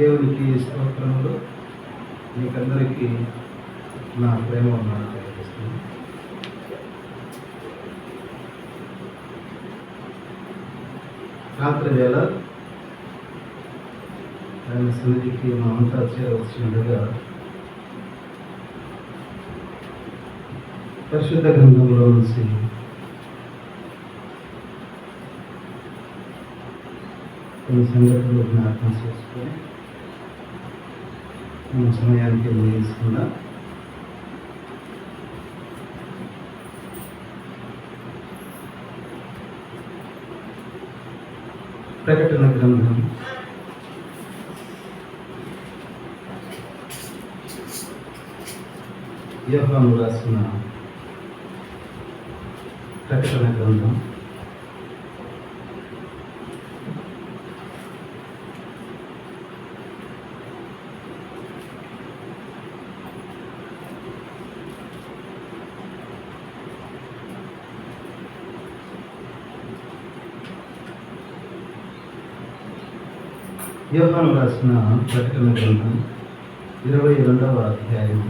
దేవునికి స్తోత్రంలో మీకందరికీ నా ప్రేమ ఉన్నాను తెలియజేస్తున్నాను. రాత్రి వేళ ఆయన సన్నిధికి మా అంతా చేరవలసినట్టుగా పరిశుద్ధ గ్రంథంలో నుంచి కొన్ని సంఘటనలు జ్ఞాపకం చేసుకొని మన సమయానికి ముగించుకుందాం ప్రకటన గ్రంథం. యోహాను రాసిన ప్రకటన గ్రంథం. యోహాను రాసిన ప్రకటన గ్రంథం ఇరవై రెండవ అధ్యాయం.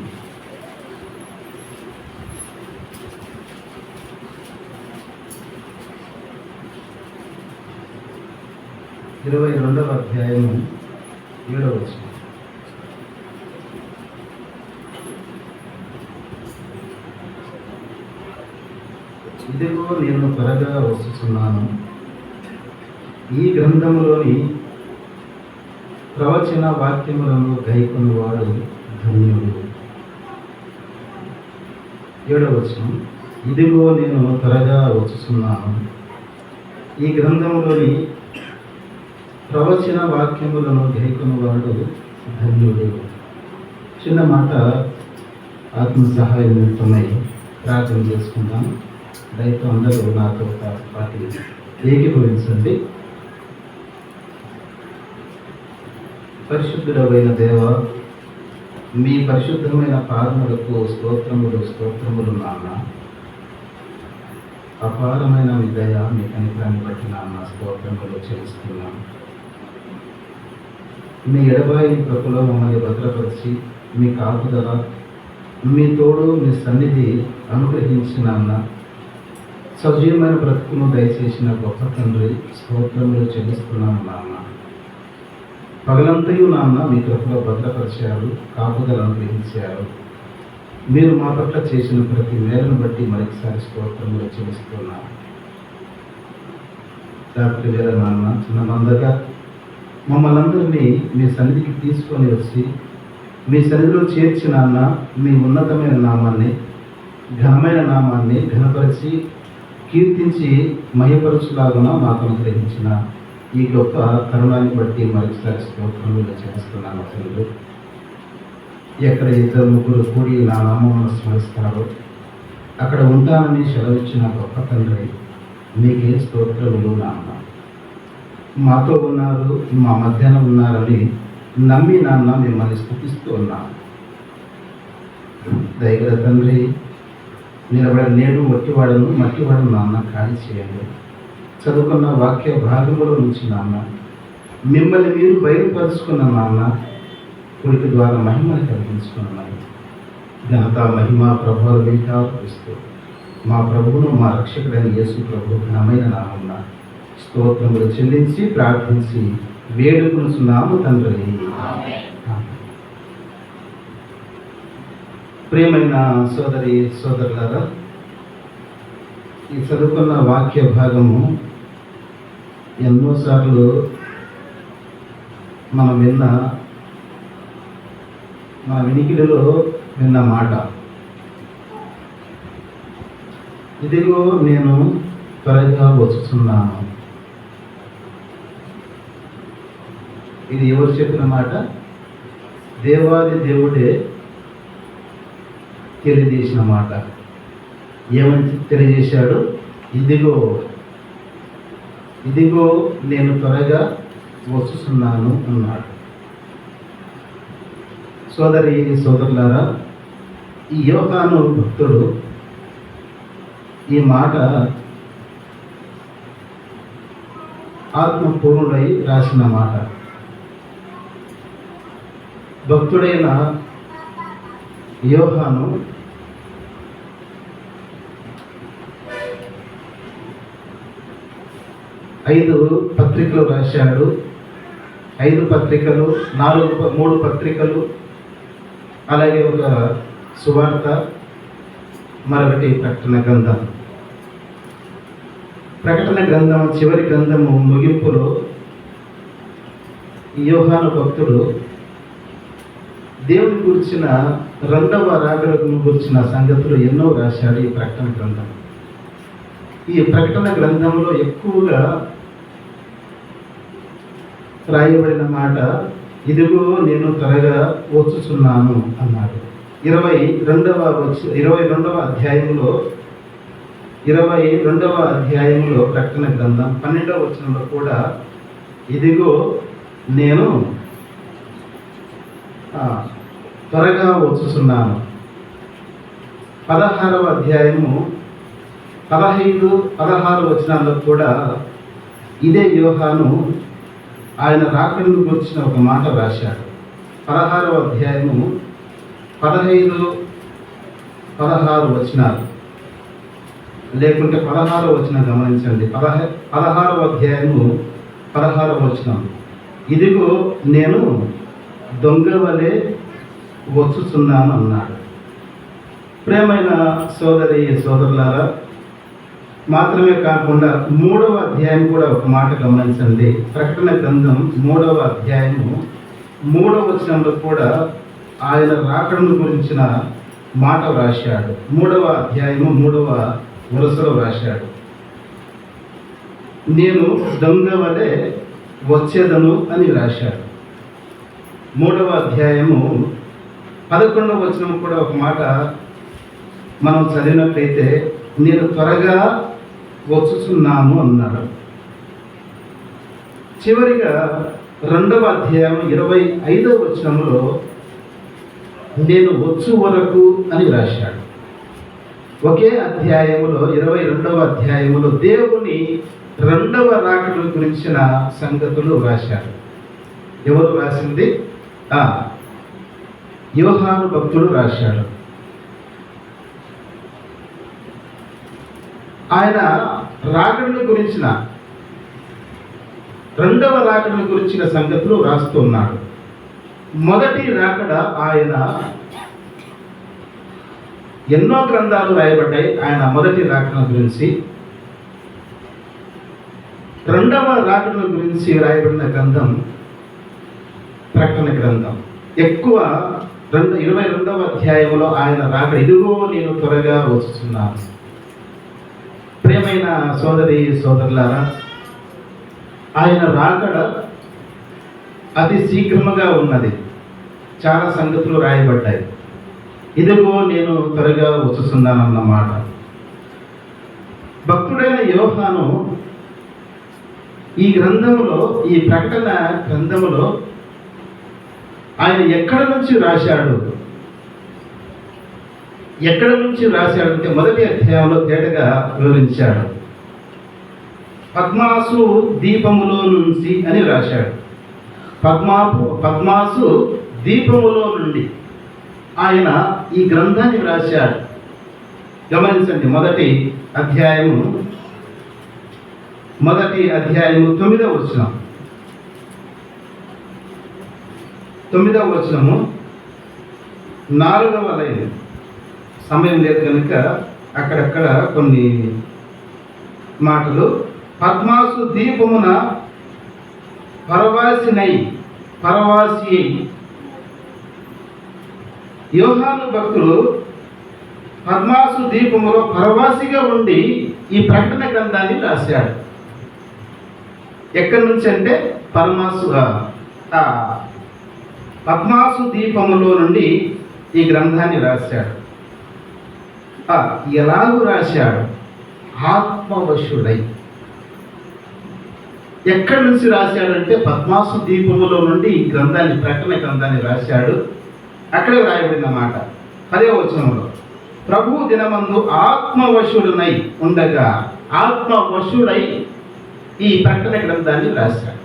ఇరవై రెండవ అధ్యాయము ఏడవ ఇదిగో నేను త్వరగా వస్తున్నాను. ఈ గ్రంథంలోని ప్రవచన వాక్యములను గైకొనివాడు ధన్యుడు. ఏడవ వచనం. ఇదిగో నేను త్వరగా వచ్చుతున్నాను ఈ గ్రంథంలోని ప్రవచన వాక్యములను గైకొనివాడు ధన్యుడు. చిన్న మాట ఆత్మ సహాయం నిమిత్తమై ప్రార్థన చేసుకుందాం. దయతో అందరూ నాతో పాటు ఏకీభవించండి. పరిశుద్ధుడమైన దేవ మీ పరిశుద్ధమైన పాదములకు స్తోత్రములు స్తోత్రములు నాన్న. అపారమైన మీ దయ మీ కనికరాన్ని బట్టి నాన్న స్తోత్రములు చేస్తున్నాం మీ ఎడబాయి కృపలో మమ్మల్ని భద్రపరిచి మీ కాపుదల మీ తోడు మీ సన్నిధి అనుగ్రహించిన అన్న సజీవమైన బ్రతుకును దయచేసిన గొప్ప తండ్రి స్తోత్రములు చెల్లిస్తున్నాను నాన్న. పగలంతయు నాన్న మీ కృపలో భద్రపరిచారు కాపుదలు అనుగ్రహించారు. మీరు మా పట్ల చేసిన ప్రతి మేరను బట్టి మరొకసారి స్తోత్రములు చెల్లిస్తున్నాను. డాక్టర్ వేరే నాన్న చిన్న మందగా మమ్మల్ని అందరినీ మీ సన్నిధికి తీసుకొని వచ్చి మీ సన్నిధిలో చేర్చి నాన్న మీ ఉన్నతమైన నామాన్ని ఘనమైన నామాన్ని ఘనపరిచి కీర్తించి మయపరచులాగున మాకు అనుగ్రహించిన ఈ గొప్ప తరుణాన్ని బట్టి మరొకసారి స్తోత్రములు చేస్తున్నాను అసలు. ఎక్కడ ఇద్దరు ముగ్గురు కూడి నా నామమును స్మరిస్తారో అక్కడ ఉంటానని సెలవిచ్చిన గొప్ప తండ్రి మీకే స్తోత్రములు నాన్న. మాతో ఉన్నారు మా మధ్యాహ్న ఉన్నారని నమ్మి నాన్న మిమ్మల్ని స్థుతిస్తూ ఉన్నాను. దయగల తండ్రి నిలబడ నేడు మట్టివాడను మట్టివాడు నాన్న ఖాళీ చేయండి. చదువుకున్న వాక్య భాగంలో నుంచి నాన్న మిమ్మల్ని మీరు బయలుపరుచుకున్న నాన్న కొడుకు ద్వారా మహిమని కలిగించుకున్నాను ఘనత మహిమ ప్రభావం వింటాస్తూ మా ప్రభువును మా రక్షకుడైన యేసు ప్రభు ఘనమైన నామన్న స్తోత్రములు చెల్లించి ప్రార్థించి వేడుకొనుచున్నాము తండ్రి. ప్రియమైన సోదరి సోదరులారా ఈ చదువుకున్న వాక్య భాగము ఎన్నోసార్లు మనం విన్న మన వినికిడిలో విన్న మాట. ఇదిగో నేను త్వరగా వస్తున్నాను ఇది ఎవరు చెప్పిన మాట? దేవాది దేవుడే తెలియజేసిన మాట. ఏమని తెలియజేశాడు? ఇదిగో ఇదిగో నేను త్వరగా వస్తున్నాను అన్నాడు. సోదరి సోదరులారా ఈ యోగాను భక్తుడు ఈ మాట ఆత్మపూర్ణుడై రాసిన మాట. భక్తుడైన యోహాను ఐదు పత్రికలు రాశాడు. ఐదు పత్రికలు నాలుగు మూడు పత్రికలు అలాగే ఒక సువార్త మరొకటి ప్రకటన గ్రంథం. ప్రకటన గ్రంథం చివరి గ్రంథము ముగింపులో ఈ యోహాను భక్తుడు దేవుని గురించిన రెండవ రాగడను గురించిన సంగతులు ఎన్నో రాశాడు ఈ ప్రకటన గ్రంథం ఈ ప్రకటన గ్రంథంలో ఎక్కువగా రాయబడిన మాట ఇదిగో నేను త్వరగా వచ్చుచున్నాను అన్నాడు. ఇరవై రెండవ ఇరవై రెండవ అధ్యాయంలో ఇరవై రెండవ అధ్యాయంలో ప్రకటన గ్రంథం పన్నెండవ వచనంలో కూడా ఇదిగో నేను త్వరగా వచ్చుచున్నాను. పదహారవ అధ్యాయము పదహైదు పదహారు వచనాల్లో కూడా ఇదే వ్యూహాను ఆయన రాకడిని గురించిన ఒక మాట రాశాడు. పదహారవ అధ్యాయము పదహైదు పదహారు వచనాలు. లేకుంటే పదహారవ వచనం గమనించండి. పదహ పదహారవ అధ్యాయము పదహారవ వచనం. ఇదిగో నేను దొంగ వలె వచ్చుచున్నాను అన్నాడు. ప్రేమైన సోదరి సోదరులారా మాత్రమే కాకుండా మూడవ అధ్యాయం కూడా ఒక మాట గమనించండి. ప్రకటన గ్రంథం మూడవ అధ్యాయము మూడవ వచనంలో కూడా ఆయన రాకడను గురించిన మాట వ్రాశాడు. మూడవ అధ్యాయము మూడవ వరుసలో వ్రాశాడు. నేను దొంగ వలె వచ్చేదను అని వ్రాశాడు. మూడవ అధ్యాయము పదకొండవ వచనం కూడా ఒక మాట మనం చదివినట్లయితే నేను త్వరగా వచ్చుచున్నాను అన్నాడు చివరిగా రెండవ అధ్యాయం ఇరవై ఐదవ వచనంలో నేను వచ్చు వరకు అని రాశాడు. ఒకే అధ్యాయములో ఇరవై రెండవ అధ్యాయములో దేవుని రెండవ రాకడు గురించిన సంగతులు రాశాడు. ఎవరు రాసింది? ఆ, యోహాను భక్తుడు రాశాడు. ఆయన రాకడను గురించిన రెండవ రాకడను గురించిన సంగతులు రాస్తున్నాడు మొదటి రాకడ ఆయన ఎన్నో గ్రంథాలు రాయబడ్డాయి. ఆయన మొదటి రాకడ గురించి రెండవ రాకడ గురించి రాయబడిన గ్రంథం ప్రకటన గ్రంథం. ఎక్కువ రెండు ఇరవై రెండవ అధ్యాయంలో ఆయన రాకడ ఇదిగో నేను త్వరగా వస్తున్నాను ప్రియమైన సోదరి సోదరులారా ఆయన రాకడ అతి శీఘ్రముగా ఉన్నది. చాలా సంగతులు రాయబడ్డాయి. ఇదిగో నేను త్వరగా వచ్చుతున్నానన్నమాట భక్తుడైన యోహాను ఈ గ్రంథంలో ఈ ప్రకటన గ్రంథంలో ఆయన ఎక్కడ నుంచి రాశాడు? ఎక్కడ నుంచి రాశాడంటే మొదటి అధ్యాయంలో తేటగా వివరించాడు. పద్మాసు దీపములో నుంచి అని రాశాడు. పద్మా పద్మాసు దీపములో నుండి ఆయన ఈ గ్రంథాన్ని రాశాడు గమనించండి మొదటి అధ్యాయము మొదటి అధ్యాయము తొమ్మిదవ వచనం. తొమ్మిదవ వచనము నాలుగవ లైన్. సమయం లేదు కనుక అక్కడక్కడ కొన్ని మాటలు. పద్మాసు దీపమున పరవాసినై పరవాసి యోహాను భక్తులు పద్మాసు దీపములో పరవాసిగా ఉండి ఈ ప్రకటన గ్రంథాన్ని రాశాడు ఎక్కడి నుంచి అంటే పరమాసు పద్మాసు దీపములో నుండి ఈ గ్రంథాన్ని రాశాడు ఎలాగూ రాశాడు? ఆత్మవశుడై. ఎక్కడి నుంచి రాశాడంటే పద్మాసు దీపములో నుండి ఈ గ్రంథాన్ని ప్రకటన గ్రంథాన్ని రాశాడు. అక్కడే రాయబడిన మాట పదే వచనంలో. ప్రభు దినమందు ఆత్మవశుడునై ఉండగా ఆత్మవశుడై ఈ ప్రకటన గ్రంథాన్ని రాశాడు.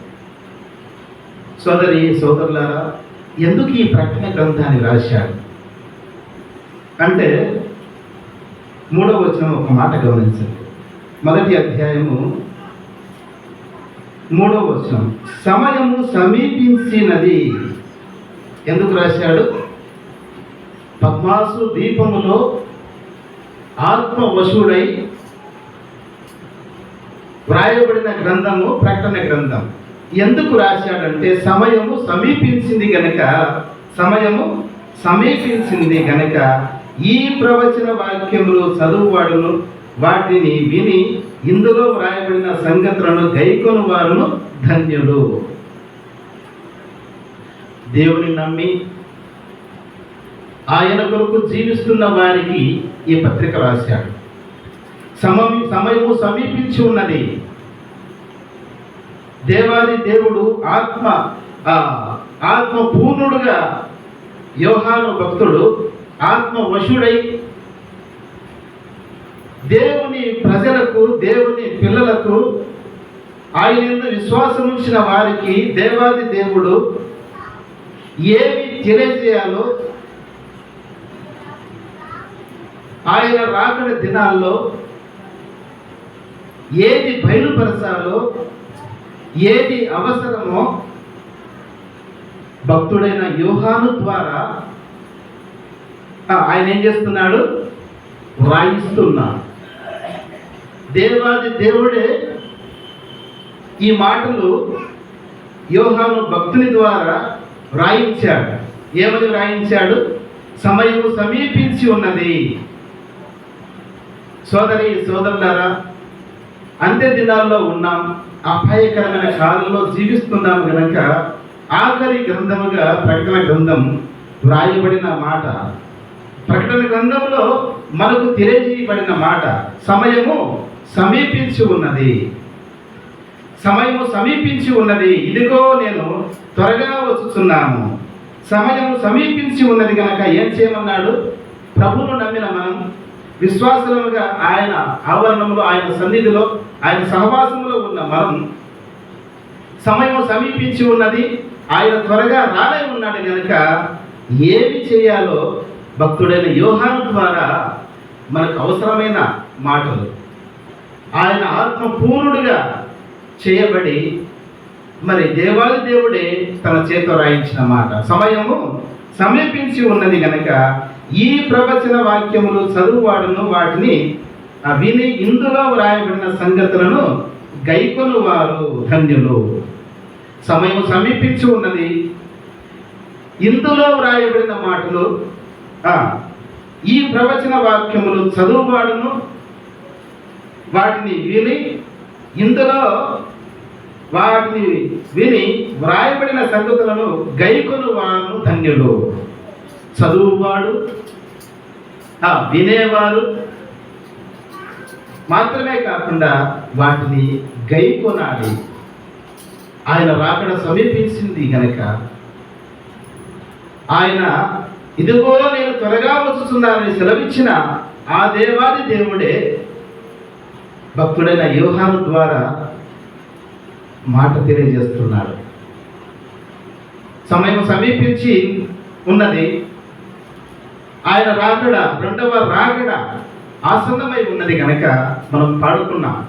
సోదరి సోదరులారా ఎందుకు ఈ ప్రకటన గ్రంథాన్ని రాశాడు? అంటే మూడవ వచనం ఒక మాట గమనించండి. మొదటి అధ్యాయము మూడవ వచనం. సమయము సమీపించినది. ఎందుకు రాశాడు? పద్మాసు దీపములో ఆత్మవశుడై వ్రాయబడిన గ్రంథము ప్రకటన గ్రంథం. ఎందుకు రాశాడంటే సమయము సమీపించింది గనక సమయము సమీపించింది గనక ఈ ప్రవచన వాక్యములు చదువువాడును. వాటిని విని ఇందులో వ్రాయబడిన సంగతులను గైకొను వారును ధన్యులు. దేవుని నమ్మి ఆయన కొరకు జీవిస్తున్న వారికి ఈ పత్రిక రాశాడు. సమమి సమయము సమీపించి ఉన్నది. దేవాది దేవుడు ఆత్మ ఆ, ఆత్మ పూర్ణుడుగా యోహాను భక్తుడు ఆత్మ వశుడై దేవుని ప్రజలకు దేవుని పిల్లలకు ఆయన యందు విశ్వాసం ఉంచిన వారికి దేవాది దేవుడు ఏమి తెలియజేయాలో ఆయన రాకడ దినాల్లో ఏది బయలుపరచాలో ఏది అవసరమో భక్తుడైన వ్యూహాను ద్వారా ఆయన ఏం చేస్తున్నాడు? వ్రాయిస్తున్నాడు దేవాది దేవుడే ఈ మాటలు యోహాను భక్తుని ద్వారా వ్రాయించాడు. ఏమని వ్రాయించాడు? సమయం సమీపించి ఉన్నది. సోదరి సోదరులారా అంత్య దినాల్లో ఉన్నాం. అపాయకరమైన కాలంలో జీవిస్తున్నాం కనుక ఆఖరి గ్రంథముగా ప్రకటన గ్రంథం వ్రాయబడిన మాట. ప్రకటన గ్రంథంలో మనకు తెలియజేయబడిన మాట సమయము సమీపించి ఉన్నది. సమయము సమీపించి ఉన్నది. ఇదిగో నేను త్వరగా వచ్చుచున్నాను. సమయం సమీపించి ఉన్నది కనుక ఏం చేయమన్నాడు? ప్రభువును నమ్మిన మనం విశ్వాసముగా ఆయన ఆవరణంలో ఆయన సన్నిధిలో ఆయన సహవాసంలో ఉన్న మనం సమయం సమీపించి ఉన్నది. ఆయన త్వరగా రాలే ఉన్నాడు కనుక ఏమి చేయాలో భక్తుడైన యోహాను ద్వారా మనకు అవసరమైన మాటలు. ఆయన ఆత్మ పూర్ణుడిగా చేయబడి మరి దేవాది దేవుడే తన చేత రాయించిన మాట. సమయము సమీపించి ఉన్నది గనక ఈ ప్రవచన వాక్యములు చదువువాడును వాటిని విని ఇందులో వ్రాయబడిన సంగతులను గైకొను వారు ధన్యులు. సమయం సమీపించి ఉన్నది. ఇందులో వ్రాయబడిన మాటలు ఈ ప్రవచన వాక్యములు చదువువాడును వాటిని విని ఇందులో వాటిని విని వ్రాయబడిన సంగతులను గైకొను వాను ధన్యులు. చదువువాడు వినేవారు మాత్రమే కాకుండా వాటిని గైకొనాలి. ఆయన రాకడ సమీపించింది కనుక ఆయన ఇదిగో నేను త్వరగా వచ్చుతున్నానని సెలవిచ్చిన ఆ దేవాది దేవుడే భక్తుడైన యోహాను ద్వారా మాట తెలియజేస్తున్నాడు. సమయం సమీపించి ఉన్నది. ఆయన రాకడ రెండవ రాకడ ఆసన్నమై ఉన్నది కనుక మనం పాడుకున్నాం.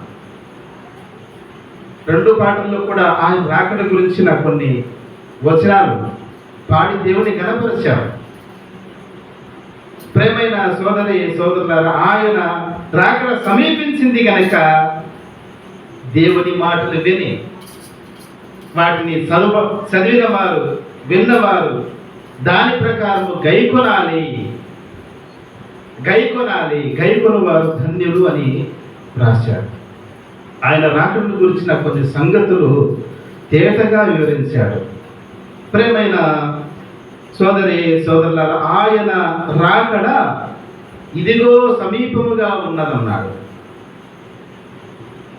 రెండు పాటల్లో కూడా ఆయన రాకడ గురించిన కొన్ని వచనాలు పాడి దేవుని గణపరిచారు. ప్రేమైన సోదరి సోదరులారా ఆయన రాకడ సమీపించింది కనుక దేవుని మాటలు విని వాటిని చదువ చదివిన వారు విన్నవారు దాని ప్రకారం గైకొనాలి. గైకొనాలి. గైకొను వారు ధన్యులు అని రాశాడు. ఆయన రాకడను గురించిన కొన్ని సంగతులు తేటగా వివరించాడు. ప్రేమైన సోదరి సోదరులారా ఆయన రాకడ ఇదిగో సమీపముగా ఉన్నదన్నాడు.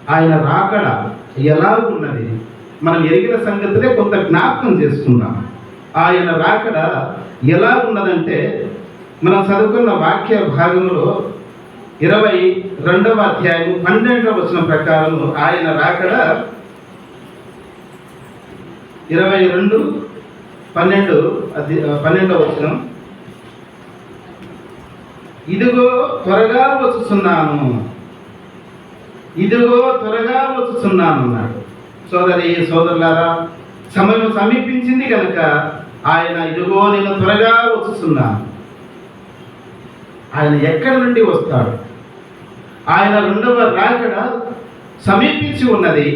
ఆయన రాకడ ఎలా ఉన్నది? మనం ఎరిగిన సంగతులే కొంత జ్ఞాపకం చేసుకున్నాం ఆయన రాకడ ఎలా ఉన్నదంటే మనం చదువుకున్న వాక్య భాగంలో ఇరవై రెండవ అధ్యాయం పన్నెండవ వచనం ప్రకారం ఆయన రాకడ ఇరవై రెండు పన్నెండు అది పన్నెండవ వచనం. ఇదిగో త్వరగా వచ్చుతున్నాను ఇదిగో త్వరగా వచ్చుతున్నాను అన్నాడు. సోదరి సోదరులారా సమయం సమీపించింది కనుక ఆయన ఇదిగో నేను త్వరగా వచ్చుతున్నాను ఆయన ఎక్కడి నుండి వస్తాడు? ఆయన రెండవ రాకడ సమీపించి ఉన్నది.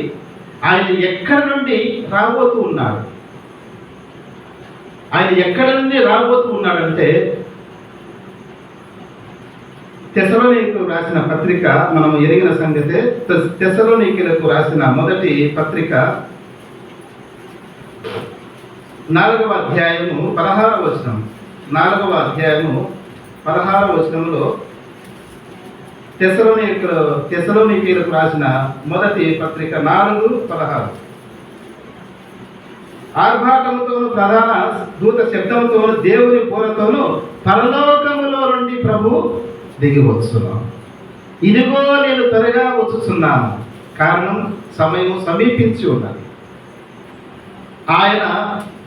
ఆయన ఎక్కడి నుండి రాబోతూ ఉన్నాడు? ఆయన ఎక్కడి నుండి రాబోతూ ఉన్నాడంటే తెసలోనికు రాసిన పత్రిక మనం ఎరిగిన సంగతే తెసలోనికులకు రాసిన మొదటి పత్రిక నాలుగవ అధ్యాయము పదహార వచనం. నాలుగవ అధ్యాయము పదహార వచనంలో తెసలోనికులు తెసలోనికీలకు రాసిన మొదటి పత్రిక నాలుగు పదహారు. ఆర్భాటముతోను ప్రధాన దూత శబ్దంతోను దేవుని పూరతోను పరలోకములో నుండి ప్రభు దిగి వచ్చున్నాను ఇదిగో నేను త్వరగా వచ్చుచున్నాను. కారణం సమయం సమీపించి ఉన్నది. ఆయన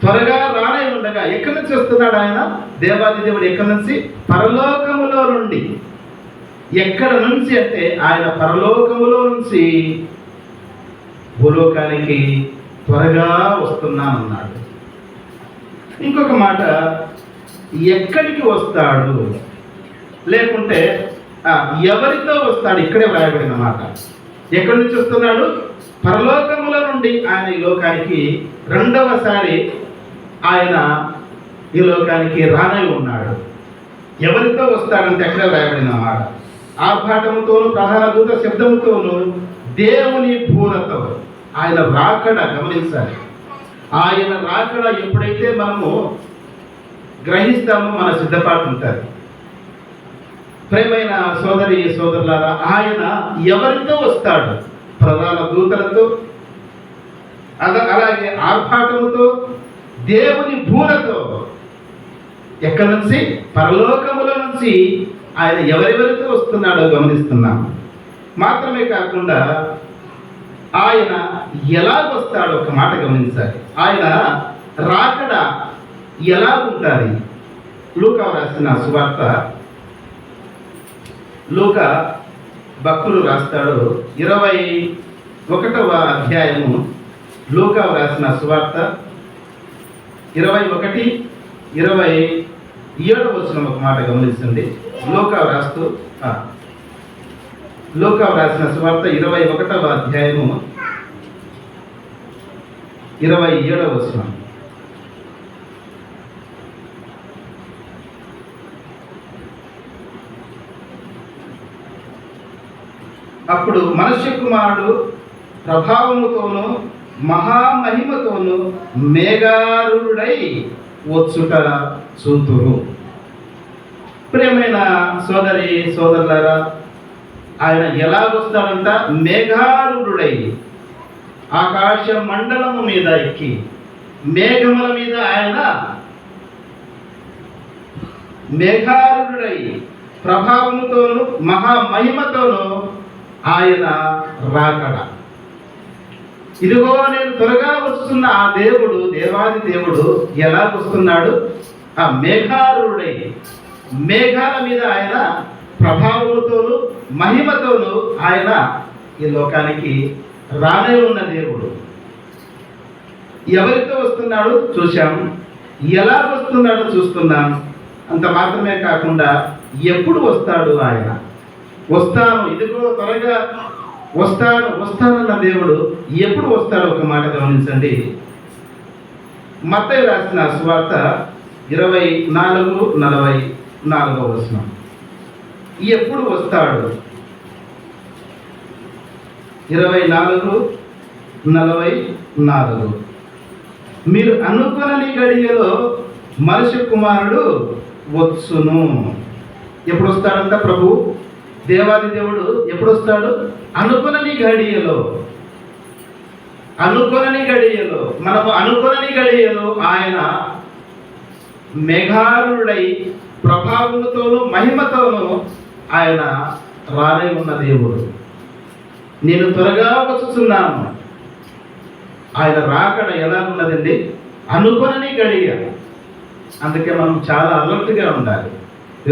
త్వరగా రానే ఉండగా ఎక్కడి నుంచి వస్తున్నాడు ఆయన? దేవాది దేవుడు ఎక్కడి నుంచి? పరలోకములో నుండి. ఎక్కడ నుంచి అంటే ఆయన పరలోకములో నుంచి భూలోకానికి త్వరగా వస్తున్నానన్నాడు. ఇంకొక మాట ఎక్కడికి వస్తాడు? లేకుంటే ఎవరితో వస్తాడు? ఇక్కడే వ్రాయబడిన మాట. ఎక్కడి నుంచి వస్తున్నాడు? పరలోకముల నుండి ఆయన ఈ లోకానికి రెండవసారి ఆయన ఈ లోకానికి రానై ఉన్నాడు. ఎవరితో వస్తాడంటే ఎక్కడే వ్రాయబడిన మాట. ఆర్భాటముతోనూ ప్రధాన దూత శబ్దముతోనూ దేవుని పూలతో. ఆయన రాకడ గమనించాలి. ఆయన రాకడ ఎప్పుడైతే మనము గ్రహిస్తామో మన సిద్ధపాటు ఉంటుంది ప్రేమైన సోదరి సోదరులారా ఆయన ఎవరితో వస్తాడు? ప్రధాన దూతలతో అద- అలాగే ఆర్భాటముతో దేవుని భూలతో. ఎక్కడి నుంచి? పరలోకముల నుంచి ఆయన ఎవరెవరితో వస్తున్నాడో గమనిస్తున్నాం. మాత్రమే కాకుండా ఆయన ఎలా వస్తాడో ఒక మాట గమనించాలి ఆయన రాకడ ఎలా ఉంటుంది లూకా రాసిన సువార్త. లూక భక్తులు రాస్తాడు. ఇరవై ఒకటవ అధ్యాయము లూకా రాసిన సువార్త. ఇరవై ఒకటి ఇరవై ఏడవ వచ్చిన ఒక మాట గమనిస్తుంది లోకా రాస్తూ లోకా రాసిన సువార్త ఇరవై ఒకటవ అధ్యాయము. ఇరవై ఏడవ వచనం. అప్పుడు మనుష్య కుమారుడు ప్రభావముతోను మహామహిమతోను మేఘారుడై వచ్చుట చూతురు. ప్రియమైన సోదరి సోదరులారా ఆయన ఎలాగొస్తాడంట మేఘారుడై ఆకాశ మండలము మీద ఎక్కి మేఘముల మీద ఆయన మేఘారుడై ప్రభావముతోను మహామహిమతోను ఆయన రాకడ. ఇదిగో నేను త్వరగా వస్తున్న ఆ దేవుడు దేవాది దేవుడు ఎలా వస్తున్నాడు? ఆ మేఘారుడై మేఘాల మీద ఆయన ప్రభావంతోనూ మహిమతోనూ ఆయన ఈ లోకానికి రానే ఉన్న దేవుడు. ఎవరితో వస్తున్నాడు చూశాం. ఎలా వస్తున్నాడో చూస్తున్నాం. అంత మాత్రమే కాకుండా ఎప్పుడు వస్తాడు ఆయన? వస్తాను ఇదిగో త్వరగా వస్తాను వస్తానన్న దేవుడు ఎప్పుడు వస్తాడో ఒక మాట గమనించండి. మత్తయ్య రాసిన స్వార్థ ఇరవై నాలుగు నలభై నాలుగవ వచనం. ఎప్పుడు వస్తాడు? ఇరవై నాలుగు నలభై నాలుగు. మీరు అనుకునని గడియలో మనిషి కుమారుడు వచ్చును. ఎప్పుడు వస్తాడంట ప్రభు? దేవాది దేవుడు ఎప్పుడు వస్తాడు అనుకునని గడియలో. అనుకునని గడియలో. మనము అనుకునని గడియలో ఆయన మేఘారుడై ప్రభావముతోను మహిమతోనూ ఆయన రానై ఉన్న దేవుడు. నేను త్వరగా వచ్చుతున్నాను ఆయన రాకడ ఎలా ఉన్నదండి? అనుకునని గడియ. అందుకే మనం చాలా అలర్ట్గా ఉండాలి.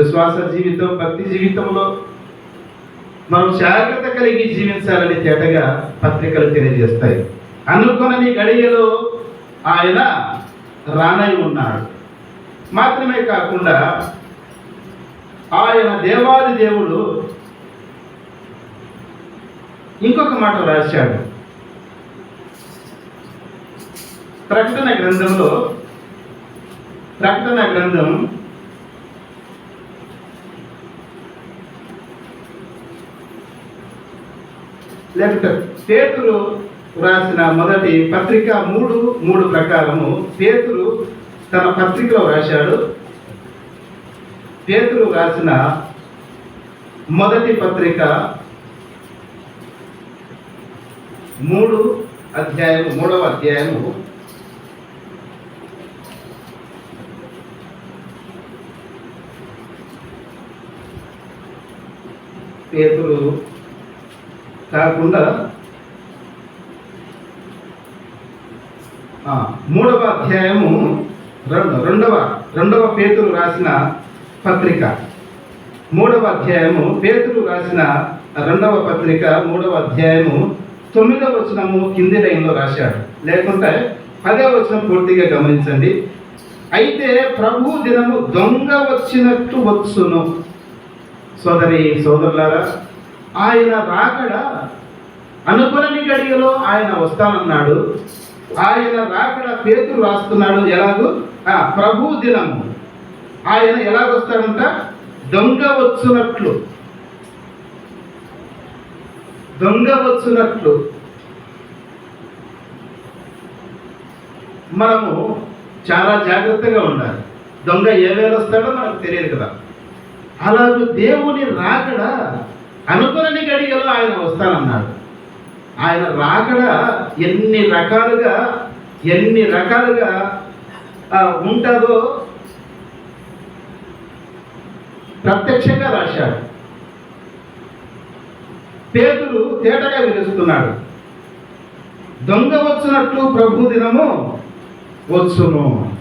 విశ్వాస జీవితం భక్తి జీవితంలో మనం జాగ్రత్త కలిగి జీవించాలని తేటగా పత్రికలు తెలియజేస్తాయి. అనుకునని గడియలో ఆయన రానై ఉన్నాడు. మాత్రమే కాకుండా ఆయన దేవాది దేవుడు ఇంకొక మాట రాశాడు. ప్రకటన గ్రంథంలో ప్రకటన గ్రంథం లేకపోతే పేతులు రాసిన మొదటి పత్రిక మూడు మూడు ప్రకారము పేతులు తన పత్రికలో రాశాడు. పేతురు రాసిన మొదటి పత్రిక మూడు అధ్యాయం మూడవ అధ్యాయము. పేతులు కాకుండా మూడవ అధ్యాయము రెండు రెండవ రెండవ పేతులు రాసిన పత్రిక. మూడవ అధ్యాయము పేతురు రాసిన రెండవ పత్రిక మూడవ అధ్యాయము తొమ్మిదవ వచనము కింది లైన్లో రాశాడు. లేకుంటే పదవ వచనం పూర్తిగా గమనించండి. అయితే ప్రభు దినము దొంగ వచ్చినట్టు వచ్చును. సోదరి సోదరులారా ఆయన రాకడ అనుకులని గడియలో ఆయన వస్తానన్నాడు. ఆయన రాకడ పేతురు రాస్తున్నాడు. ఎలాగూ? ప్రభు దినము. ఆయన ఎలా ఎలాగొస్తాడంట దొంగ వచ్చినట్లు. దొంగ వచ్చినట్లు. మనము చాలా జాగ్రత్తగా ఉండాలి. దొంగ ఏ వేళ వస్తాడో మనకు తెలియదు కదా. అలాగే దేవుని రాకడ అనుకునని గడియలో ఆయన వస్తానన్నాడు. ఆయన రాకడ ఎన్ని రకాలుగా ఎన్ని రకాలుగా ఉంటుందో ప్రత్యక్షంగా రాశాడు. పేతులు తేటగా విలుస్తున్నాడు దొంగ వచ్చినట్లు ప్రభు దినము వచ్చును.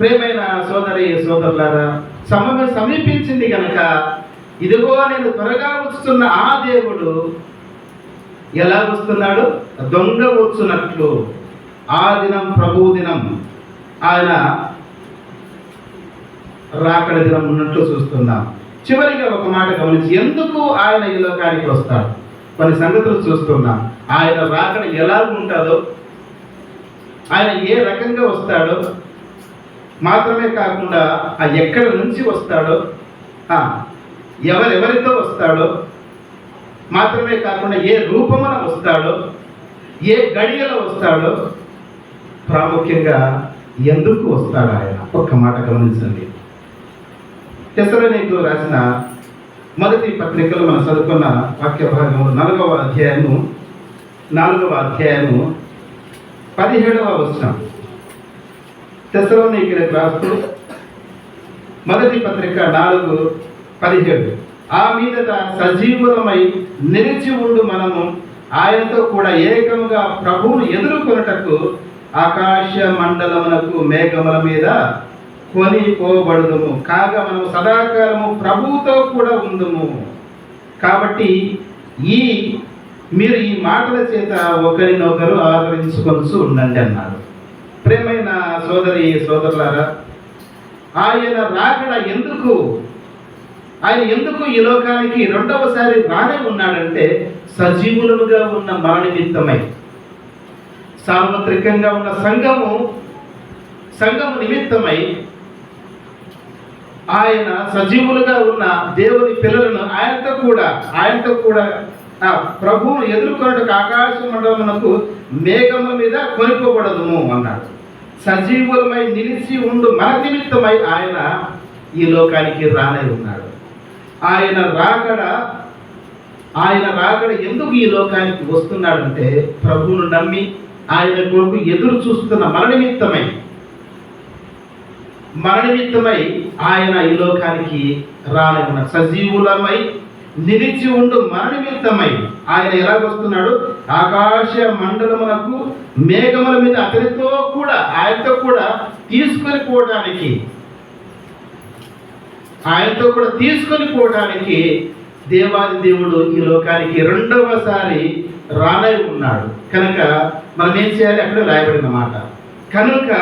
ప్రేమైన సోదరి సోదరులారా సమయం సమీపించింది కనుక ఇదిగో నేను త్వరగా వస్తున్న ఆ దేవుడు ఎలా వస్తున్నాడు? దొంగ వచ్చునట్లు. ఆ దినం ప్రభు దినం. ఆయన రాకడ దినం ఉన్నట్లు చూస్తున్నాం. చివరిగా ఒక మాట గమనించి ఎందుకు ఆయన ఈ లోకానికి వస్తాడు? కొన్ని సంగతులు చూస్తున్నాం. ఆయన రాకడ ఎలా ఉంటుందో ఆయన ఏ రకంగా వస్తాడో మాత్రమే కాకుండా ఆ ఎక్కడి నుంచి వస్తాడో ఎవరెవరితో వస్తాడో మాత్రమే కాకుండా ఏ రూపమున వస్తాడో ఏ గడియలో వస్తాడో ప్రాముఖ్యంగా ఎందుకు వస్తాడు ఆయన? ఒక్క మాట గమనించండి. తెసరనీకు రాసిన మొదటి పత్రికలు మనం చదువుకున్న వాక్య భాగము నాలుగవ అధ్యాయము నాలుగవ అధ్యాయము పదిహేడవ వచనం. తెసలోనికలకు రాస్తూ మొదటి పత్రిక నాలుగు పదిహేడు. ఆ మీదట సజీవులమై నిలిచి ఉండు మనము. ఆయనతో కూడా ఏకముగా ప్రభువును ఎదుర్కొనుటకు ఆకాశ మండలమునకు మేఘముల మీద కొనిపోబడుదుము. కాగా మనము సదాకాలము ప్రభువుతో కూడా ఉందుము. కాబట్టి ఈ మీరు ఈ మాటల చేత ఒకరినొకరు ఆదరించుకొనుచు ఉండండి అన్నారు. ప్రేమైన సోదరి సోదరులారా ఆయన రాకడ ఎందుకు? ఆయన ఎందుకు ఈ లోకానికి రెండవసారి రానే ఉన్నాడంటే సజీవులుగా ఉన్న మన నిమిత్తమై సార్వత్రికంగా ఉన్న సంఘము సంఘము నిమిత్తమై ఆయన సజీవులుగా ఉన్న దేవుని పిల్లలను ఆయనతో కూడా ఆయనతో కూడా ఆ ప్రభువును ఎదుర్కొనటకు ఆకాశ మండలమునకు మేఘముల మీద కొనుక్కోబడదుము అన్నాడు. సజీవులమై నిలిచి ఉండు మన నిమిత్తమై ఆయన ఈ లోకానికి రానై ఉన్నాడు. ఆయన రాకడ ఆయన రాకడ ఎందుకు ఈ లోకానికి వస్తున్నాడంటే ప్రభువును నమ్మి ఆయన కొరకు ఎదురు చూస్తున్న మన నిమిత్తమై మరణమిత్తమై ఆయన ఈ లోకానికి రానై సజీవులమై నిలిచి ఉండు మన ఆయన ఆయన ఎలాగొస్తున్నాడు? ఆకాశ మండలమునకు మేఘముల మీద అతనితో కూడా ఆయనతో కూడా తీసుకొని పోవడానికి. ఆయనతో కూడా తీసుకొని పోవడానికి దేవాది దేవుడు ఈ లోకానికి రెండవసారి రానై ఉన్నాడు. కనుక మనం ఏం చేయాలి? అక్కడ రాయబడిన మాట. కనుక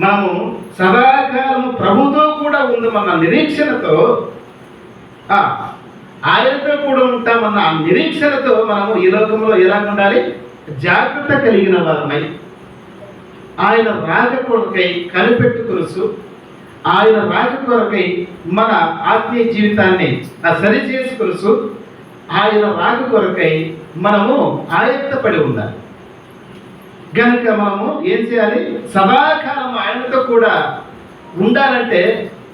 మనము సదాకాలము ప్రభుతో కూడా ఉందమన్న నిరీక్షణతో ఆయనతో కూడా ఉంటామన్న ఆ నిరీక్షణతో మనము ఈ లోకంలో ఎలా ఉండాలి? జాగ్రత్త కలిగిన వారమై ఆయన రాక కొరకై కనిపెట్టుకొనుసు ఆయన రాక కొరకై మన ఆత్మీయ జీవితాన్ని ఆ సరి ఆయన రాక కొరకై మనము ఆయత్తపడి ఉండాలి. గనుక మనము ఏం చేయాలి? సదాకాలం ఆయనతో కూడా ఉండాలంటే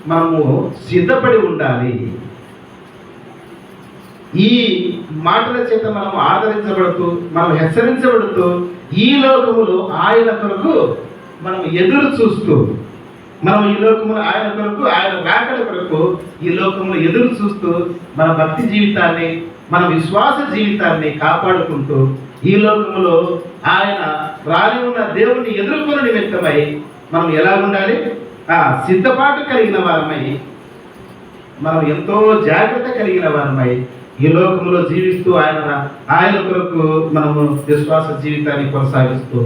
మనము సిద్ధపడి ఉండాలి. ఈ మాటల చేత మనం ఆదరించబడుతూ మనం హెచ్చరించబడుతూ ఈ లోకములో ఆయన కొరకు మనం ఎదురు చూస్తూ మనం ఈ లోకములు ఆయన కొరకు ఆయన రాకడ కొరకు ఈ లోకములు ఎదురు చూస్తూ మన భక్తి జీవితాన్ని మన విశ్వాస జీవితాన్ని కాపాడుకుంటూ ఈ లోకములో ఆయన రాని ఉన్న దేవుణ్ణి ఎదుర్కొన్న నిమిత్తమై మనం ఎలా ఉండాలి ఆ సిద్ధపాటు కలిగిన వారమై మనం ఎంతో జాగ్రత్త కలిగిన వారమై ఈ లోకంలో జీవిస్తూ ఆయన ఆయన కొరకు మనము విశ్వాస జీవితాన్ని కొనసాగిస్తూ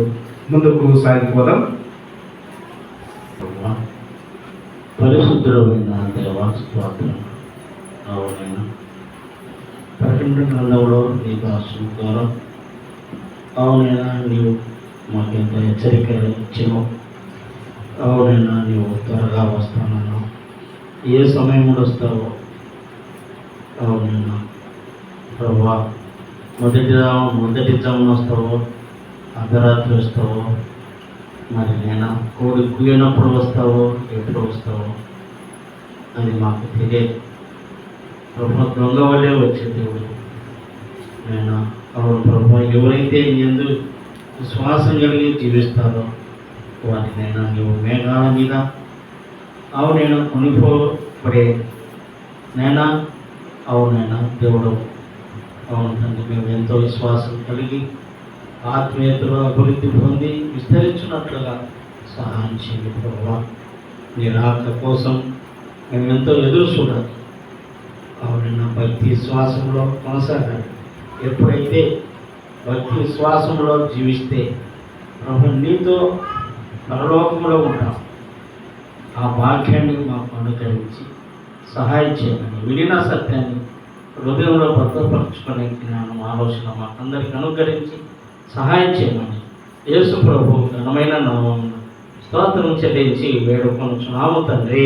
ముందుకు సాగిపోదాం. పరిశుద్ధమైన దేవా స్తోత్రం అవునైనా ప్రకటన గ్రంథంలో నీ దాసు ద్వారా అవునైనా నీవు మాకెంత హెచ్చరిక ఇచ్చావు? అవునైనా నీవు త్వరగా వస్తానన్నా ఏ సమయంలో వస్తావో? అవునైనా ప్రభా మొదటి మొదటి జామున వస్తావో. అర్ధరాత్రి వస్తావో. మరి నేను? కోడి కూలినప్పుడు వస్తావో? ఎప్పుడు వస్తావో? అది మాకు తెలియదు. ప్రభా దొంగ వల్లే వచ్చే దేవుడు. నేను? అవును ప్రభు ఎవరైతే నీ యందు విశ్వాసం కలిగి జీవిస్తారో వాటినైనా నీవు మేఘాల మీద అవునైనా కొనిపోబడే నైనా అవునైనా దేవుడు. అవును తండ్రి మేము ఎంతో విశ్వాసం కలిగి ఆత్మీయతలో అభివృద్ధి పొంది విస్తరించినట్లుగా సహాయం చేయండి ప్రభావ నీ రాక కోసం మేము ఎంతో ఎదురు చూడాలి. అవునైనా భక్తి విశ్వాసంలో కొనసాగాలి. ఎప్పుడైతే భక్తి విశ్వాసంలో జీవిస్తే ప్రభు నీతో పరలోకంలో ఉంటాం. ఆ భాగ్యాన్ని మాకు అనుకరించి సహాయం చేయమని విడిన సత్యాన్ని హృదయంలో భద్రపరచుకునే జ్ఞానం ఆలోచన మాకు అందరికి అనుకరించి సహాయం చేయమని యేసు ప్రభు ఘనమైన నామం స్తోత్రం చెల్లించి వేడుకొనుచున్నాము తండ్రి.